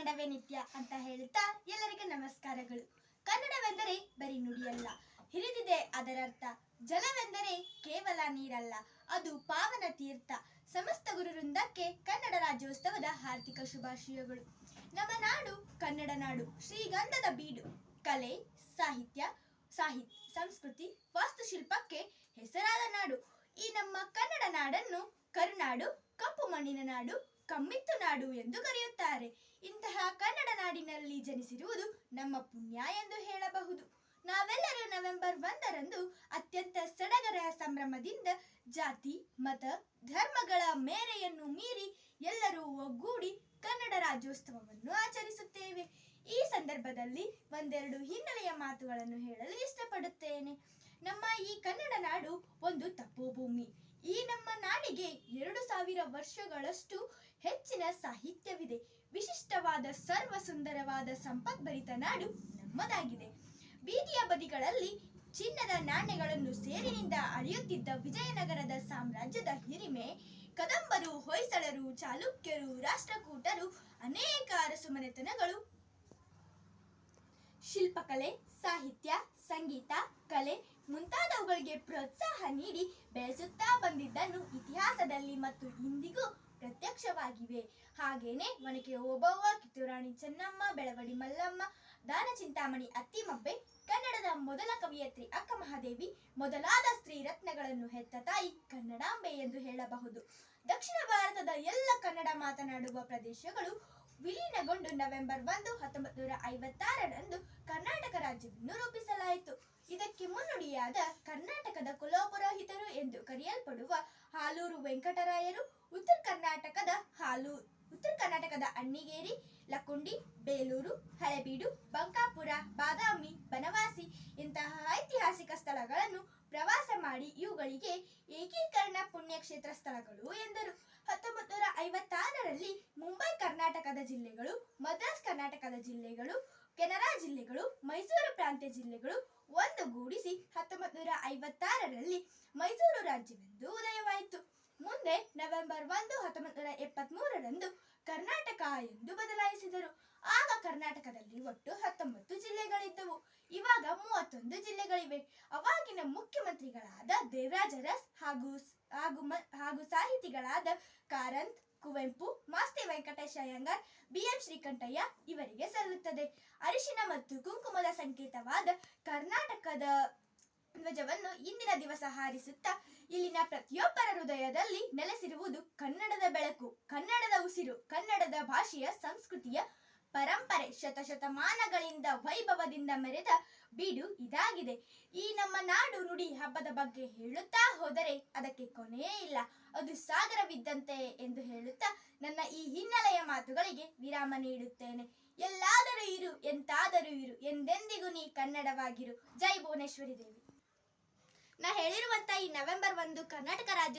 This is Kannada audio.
ಕನ್ನಡವೇ ನಿತ್ಯ ಅಂತ ಹೇಳ್ತಾ ಎಲ್ಲರಿಗೂ ನಮಸ್ಕಾರಗಳು. ಕನ್ನಡವೆಂದರೆ ಬರೀ ನುಡಿಯಲ್ಲ, ಹಿರಿದಿದೆ ಅದರರ್ಥ. ಜಲವೆಂದರೆ ಕೇವಲ ನೀರಲ್ಲ, ಅದು ಪಾವನ ತೀರ್ಥ. ಸಮಸ್ತ ಗುರು ವೃಂದಕ್ಕೆ ಕನ್ನಡ ರಾಜ್ಯೋತ್ಸವದ ಹಾರ್ದಿಕ ಶುಭಾಶಯಗಳು. ನಮ್ಮ ನಾಡು ಕನ್ನಡ ನಾಡು, ಶ್ರೀಗಂಧದ ಬೀಡು. ಕಲೆ, ಸಾಹಿತ್ಯ ಸಾಹಿತ್ಯ ಸಂಸ್ಕೃತಿ, ವಾಸ್ತುಶಿಲ್ಪಕ್ಕೆ ಹೆಸರಾದ ನಾಡು. ಈ ನಮ್ಮ ಕನ್ನಡ ನಾಡನ್ನು ಕರುನಾಡು, ಕಪ್ಪು ಮಣ್ಣಿನ ನಾಡು ಕಮ್ಮಿತ್ತು ನಾಡು ಎಂದು ಕರೆಯುತ್ತಾರೆ. ಇಂತಹ ಕನ್ನಡ ನಾಡಿನಲ್ಲಿ ಜನಿಸಿರುವುದು ನಮ್ಮ ಪುಣ್ಯ ಎಂದು ಹೇಳಬಹುದು. ನಾವೆಲ್ಲರೂ ನವೆಂಬರ್ ಒಂದರಂದು ಅತ್ಯಂತ ಸಡಗರ ಸಂಭ್ರಮದಿಂದ ಜಾತಿ, ಮತ, ಧರ್ಮಗಳ ಮೇರೆಯನ್ನು ಮೀರಿ ಎಲ್ಲರೂ ಒಗ್ಗೂಡಿ ಕನ್ನಡ ರಾಜ್ಯೋತ್ಸವವನ್ನು ಆಚರಿಸುತ್ತೇವೆ. ಈ ಸಂದರ್ಭದಲ್ಲಿ ಒಂದೆರಡು ಹಿನ್ನೆಲೆಯ ಮಾತುಗಳನ್ನು ಹೇಳಲು ಇಷ್ಟಪಡುತ್ತೇನೆ. ನಮ್ಮ ಈ ಕನ್ನಡ ನಾಡು ಒಂದು ತಪೋಭೂಮಿ. ಈ ನಮ್ಮ ನಾಡಿಗೆ ಎರಡು ಸಾವಿರ ವರ್ಷಗಳಷ್ಟು ಹೆಚ್ಚಿನ ಸಾಹಿತ್ಯವಿದೆ. ವಿಶಿಷ್ಟವಾದ ಸರ್ವ ಸುಂದರವಾದ ಸಂಪದ್ಭರಿತ ನಾಡು ನಮ್ಮದಾಗಿದೆ. ಬೀದಿಯ ಬದಿಗಳಲ್ಲಿ ಚಿನ್ನದ ನಾಣ್ಯಗಳನ್ನು ಸೇರಿನಿಂದ ಅಳೆಯುತ್ತಿದ್ದ ವಿಜಯನಗರದ ಸಾಮ್ರಾಜ್ಯದ ಹಿರಿಮೆ, ಕದಂಬರು, ಹೊಯ್ಸಳರು, ಚಾಲುಕ್ಯರು, ರಾಷ್ಟ್ರಕೂಟರು, ಅನೇಕ ಅರಸುಮನೆತನಗಳು. ಶಿಲ್ಪಕಲೆ, ಸಾಹಿತ್ಯ, ಸಂಗೀತ, ಕಲೆ ಮುಂತಾದವುಗಳಿಗೆ ಪ್ರೋತ್ಸಾಹ ನೀಡಿ ಬೆಳೆಸುತ್ತಾ ಬಂದಿದ್ದನ್ನು ಇತಿಹಾಸದಲ್ಲಿ ಮತ್ತು ಇಂದಿಗೂ ಪ್ರತ್ಯಕ್ಷವಾಗಿವೆ. ಹಾಗೇನೆ ಒನಕೆ ಓಬವ್ವ, ಕಿತ್ತೂರಾಣಿ ಚೆನ್ನಮ್ಮ, ಬೆಳವಡಿ ಮಲ್ಲಮ್ಮ, ದಾನ ಚಿಂತಾಮಣಿ ಅತ್ತಿಮಬ್ಬೆ, ಕನ್ನಡದ ಮೊದಲ ಕವಿಯತ್ರಿ ಅಕ್ಕ ಮಹಾದೇವಿ, ಮೊದಲಾದ ಸ್ತ್ರೀ ರತ್ನಗಳನ್ನು ಹೆತ್ತ ತಾಯಿ ಕನ್ನಡಾಂಬೆ ಎಂದು ಹೇಳಬಹುದು. ದಕ್ಷಿಣ ಭಾರತದ ಎಲ್ಲ ಕನ್ನಡ ಮಾತನಾಡುವ ಪ್ರದೇಶಗಳು ವಿಲೀನಗೊಂಡು ನವೆಂಬರ್ ಒಂದು ಹತ್ತೊಂಬತ್ತು ನೂರ ಐವತ್ತಾರರಂದು ಕರ್ನಾಟಕ ರಾಜ್ಯವನ್ನು ರೂಪಿಸಲಾಯಿತು. ಇದಕ್ಕೆ ಮುನ್ನುಡಿಯಾದ ಎಂದು ಕರೆಯಲ್ಪಡುವ ಹಾಲೂರು ವೆಂಕಟರಾಯರು ಉತ್ತರ ಕರ್ನಾಟಕದ ಹಾಲೂರು ಉತ್ತರ ಕರ್ನಾಟಕದ ಅಣ್ಣಿಗೇರಿ ಲಕುಂಡಿ ಬೇಲೂರು, ಹಳೆಬೀಡು, ಬಂಕಾಪುರ, ಬಾದಾಮಿ, ಬನವಾಸಿ ಇಂತಹ ಐತಿಹಾಸಿಕ ಸ್ಥಳಗಳನ್ನು ಪ್ರವಾಸ ಮಾಡಿ ಇವುಗಳಿಗೆ ಏಕೀಕರಣ ಪುಣ್ಯಕ್ಷೇತ್ರ ಸ್ಥಳಗಳು ಎಂದರು. ಹತ್ತೊಂಬತ್ತು ನೂರ ಐವತ್ತಾರರಲ್ಲಿ ಮುಂಬೈ ಕರ್ನಾಟಕದ ಜಿಲ್ಲೆಗಳು, ಮದ್ರಾಸ್ ಕರ್ನಾಟಕದ ಜಿಲ್ಲೆಗಳು, ಕೆನರಾ ಜಿಲ್ಲೆಗಳು, ಮೈಸೂರು ಪ್ರಾಂತ್ಯ ಜಿಲ್ಲೆಗಳು ನೂರ ಐವತ್ತಾರರಲ್ಲಿ ಮೈಸೂರು ರಾಜ್ಯವೆಂದು ಉದಯವಾಯಿತು. ಮುಂದೆ ನವೆಂಬರ್ ಒಂದು, ಹತ್ತೊಂಬತ್ತು ನೂರ ಎಪ್ಪತ್ಮೂರರಂದು ಕರ್ನಾಟಕ ಎಂದು ಬದಲಾಯಿಸಿದರು. ಆಗ ಕರ್ನಾಟಕದಲ್ಲಿ ಒಟ್ಟು ಹತ್ತೊಂಬತ್ತು ಜಿಲ್ಲೆಗಳಿದ್ದವು. ಇವಾಗ ಮೂವತ್ತೊಂದು ಜಿಲ್ಲೆಗಳಿವೆ. ಅವಾಗಿನ ಮುಖ್ಯಮಂತ್ರಿಗಳಾದ ದೇವರಾಜ ಅರಸ್ ಹಾಗೂ ಹಾಗೂ ಹಾಗೂ ಸಾಹಿತಿಗಳಾದ ಕಾರಂತ್, ಕುವೆಂಪು, ಮಾಸ್ತಿ ವೆಂಕಟೇಶ ಅಯ್ಯಂಗಾರ್ ಬಿ ಎಂ ಶ್ರೀಕಂಠಯ್ಯ ಇವರಿಗೆ ಸಲ್ಲುತ್ತದೆ. ಅರಿಶಿನ ಮತ್ತು ಕುಂಕುಮದ ಸಂಕೇತವಾದ ಕರ್ನಾಟಕದ ಧ್ವಜವನ್ನು ಇಂದಿನ ದಿವಸ ಹಾರಿಸುತ್ತಾ, ಇಲ್ಲಿನ ಪ್ರತಿಯೊಬ್ಬರ ಹೃದಯದಲ್ಲಿ ನೆಲೆಸಿರುವುದು ಕನ್ನಡದ ಬೆಳಕು, ಕನ್ನಡದ ಉಸಿರು, ಕನ್ನಡದ ಭಾಷೆಯ ಸಂಸ್ಕೃತಿಯ ಪರಂಪರೆ, ಶತಶತಮಾನಗಳಿಂದ ವೈಭವದಿಂದ ಮೆರೆದ ಬೀಡು ಇದಾಗಿದೆ. ಈ ನಮ್ಮ ನಾಡು ನುಡಿ ಹಬ್ಬದ ಬಗ್ಗೆ ಹೇಳುತ್ತಾ ಹೋದರೆ ಅದಕ್ಕೆ ಕೊನೆಯೇ ಇಲ್ಲ. ಅದು ಸಾಗರವಿದ್ದಂತೆ ಎಂದು ಹೇಳುತ್ತಾ ನನ್ನ ಈ ಹಿನ್ನೆಲೆಯ ಮಾತುಗಳಿಗೆ ವಿರಾಮ ನೀಡುತ್ತೇನೆ. ಎಲ್ಲಾದರೂ ಇರು, ಎಂತಾದರೂ ಇರು, ಎಂದೆಂದಿಗೂ ನೀ ಕನ್ನಡವಾಗಿರು. ಜೈ ಭುವನೇಶ್ವರಿ ದೇವಿ. ನಾ ಹೇಳಿರುವಂತ ಈ ನವೆಂಬರ್ ಒಂದು ಕರ್ನಾಟಕ ರಾಜ್ಯ